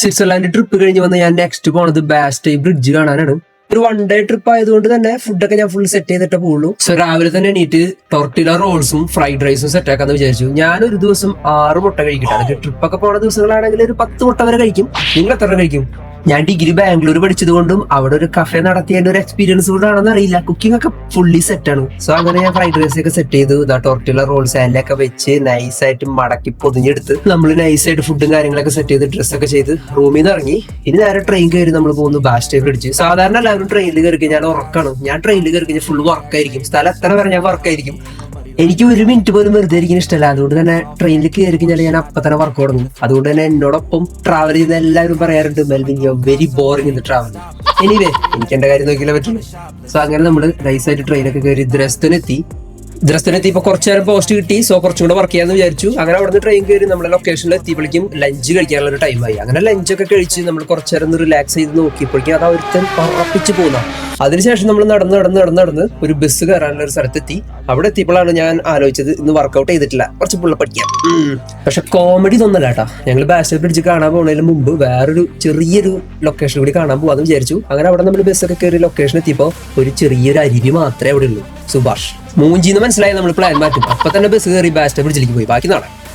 Switzerland trip കഴിഞ്ഞ് വന്ന് ഞാൻ നെക്സ്റ്റ് പോണത് ബാസ്റ്റ് ബ്രിഡ്ജ് കാണാനാണ്. ഒരു വൺ ഡേ ട്രിപ്പ് ആയതുകൊണ്ട് തന്നെ ഫുഡൊക്കെ ഞാൻ ഫുൾ സെറ്റ് ചെയ്തിട്ടേ പോകുള്ളൂ സോ രാവിലെ തന്നെ എണീറ്റ് ടൊർട്ടില റോൾസും ഫ്രൈഡ് റൈസും സെറ്റ് ആക്കാന്ന് വിചാരിച്ചു. ഞാൻ ഒരു ദിവസം ആറ് മുട്ട കഴിക്കട്ടെ ട്രിപ്പൊക്കെ പോണ ദിവസങ്ങളാണെങ്കിൽ ഒരു പത്ത് മുട്ട വരെ കഴിക്കും. നിങ്ങൾ എത്ര കഴിക്കും? ഞാൻ ഡിഗ്രി ബാംഗ്ലൂർ പഠിച്ചത് കൊണ്ടും അവിടെ ഒരു കഫേ നടത്തിയതിന്റെ ഒരു എക്സ്പീരിയൻസ് കൊണ്ടാണെന്ന് അറിയില്ല. കുക്കിംഗ് ഒക്കെ ഫുള്ളി സെറ്റ് ആണ്. സോ അങ്ങനെ ഞാൻ ഫ്രൈഡ് റൈസ് ഒക്കെ സെറ്റ് ചെയ്തു. ഇതാ ടോർട്ടില റോൾസ് അതിലൊക്കെ വെച്ച് നൈസ് ആയിട്ട് മടക്കി പൊതിഞ്ഞെടുത്ത് നമ്മൾ നൈസ് ആയിട്ട് ഫുഡും കാര്യങ്ങളൊക്കെ സെറ്റ് ചെയ്ത് ഡ്രസ്സൊക്കെ ചെയ്ത് റൂമിൽ നിന്ന് ഇറങ്ങി. ഇനി നേരെ ട്രെയിൻ കയറി നമ്മൾ പോകുന്നു ബാസ് ടൈം പിടിച്ച് സാധാരണ എല്ലാവരും ട്രെയിനിൽ കയറി കഴിഞ്ഞാൽ ഉറക്കാണ്. ഞാൻ ട്രെയിനിൽ കയറി കഴിഞ്ഞാൽ ഫുൾ വർക്കായിരിക്കും സ്ഥലം എത്ര ഞാൻ വർക്കായിരിക്കും എനിക്ക് ഒരു മിനിറ്റ് പോലും വെറുതെ ഇരിക്കാൻ ഇഷ്ടമല്ല. അതുകൊണ്ട് തന്നെ ട്രെയിനിൽ കയറി കഴിഞ്ഞാൽ ഞാൻ അപ്പൊ തന്നെ വർക്ക് തുടങ്ങും അതുകൊണ്ട് തന്നെ എന്നോടൊപ്പം ട്രാവൽ ചെയ്യുന്ന എല്ലാവരും പറയാറുണ്ട് മെൽവിൻ യു വെരി ബോറിംഗ് ഇന്ന് ട്രാവൽ എനിവേ എനിക്ക് എന്റെ കാര്യം നോക്കിയാലേ പറ്റുള്ളൂ. സോ അങ്ങനെ നമ്മൾ നൈസായിട്ട് ട്രെയിനൊക്കെ കയറി ദ്രസ്തനെത്തി ദ്രസ്തനെത്തി ഇപ്പൊ കുറച്ചു നേരം പോസ്റ്റ് കിട്ടി സോ കുറച്ചും കൂടെ വർക്ക് ചെയ്യാന്ന് വിചാരിച്ചു. അങ്ങനെ അവിടുന്ന് ട്രെയിൻ കയറി നമ്മുടെ ലൊക്കേഷനിൽ എത്തിയപ്പോഴേക്കും ലഞ്ച് കഴിക്കാനുള്ള ഒരു ടൈമായി അങ്ങനെ ലഞ്ചൊക്കെ കഴിച്ച് നമ്മൾ കുറച്ചു നേരം ഒന്ന് റിലാക്സ് ചെയ്ത് നോക്കിയപ്പോഴേക്കും അത് ഒരുത്തൻ പറപ്പിച്ച് പോകുന്ന അതിനുശേഷം നമ്മൾ നടന്ന് നടന്ന് നടന്ന് നടന്ന് ഒരു ബസ് കയറാനുള്ള ഒരു സ്ഥലത്തെത്തി. അവിടെ എത്തിയപ്പോഴാണ് ഞാൻ ആലോചിച്ചത് ഇന്ന് വർക്കൗട്ട് ചെയ്തിട്ടില്ല. കുറച്ച് പുള്ള പഠിക്കാം പക്ഷെ കോമഡി തോന്നല കേട്ടാ. ഞങ്ങൾ ബാസ്റ്റർ ബ്രിഡ്ജ് കാണാൻ പോകുന്നതിന് മുമ്പ് വേറൊരു ചെറിയൊരു ലൊക്കേഷൻ കൂടി കാണാൻ പോകാന്ന് വിചാരിച്ചു. അങ്ങനെ അവിടെ നമ്മൾ ബസ്സൊക്കെ കയറി ലൊക്കേഷൻ എത്തിയപ്പോൾ ഒരു ചെറിയൊരു അരുവി മാത്രമേ അവിടെ ഉള്ളൂ. സുഭാഷ്. മൂഞ്ചിന്ന് മനസ്സിലായി നമ്മൾ പ്ലാൻ മാറ്റും. അപ്പൊ തന്നെ ബസ് കയറി ബാസ്റ്റ് ബ്രിഡ്ജിലേക്ക് പോയി. ബാക്കി നാളെ.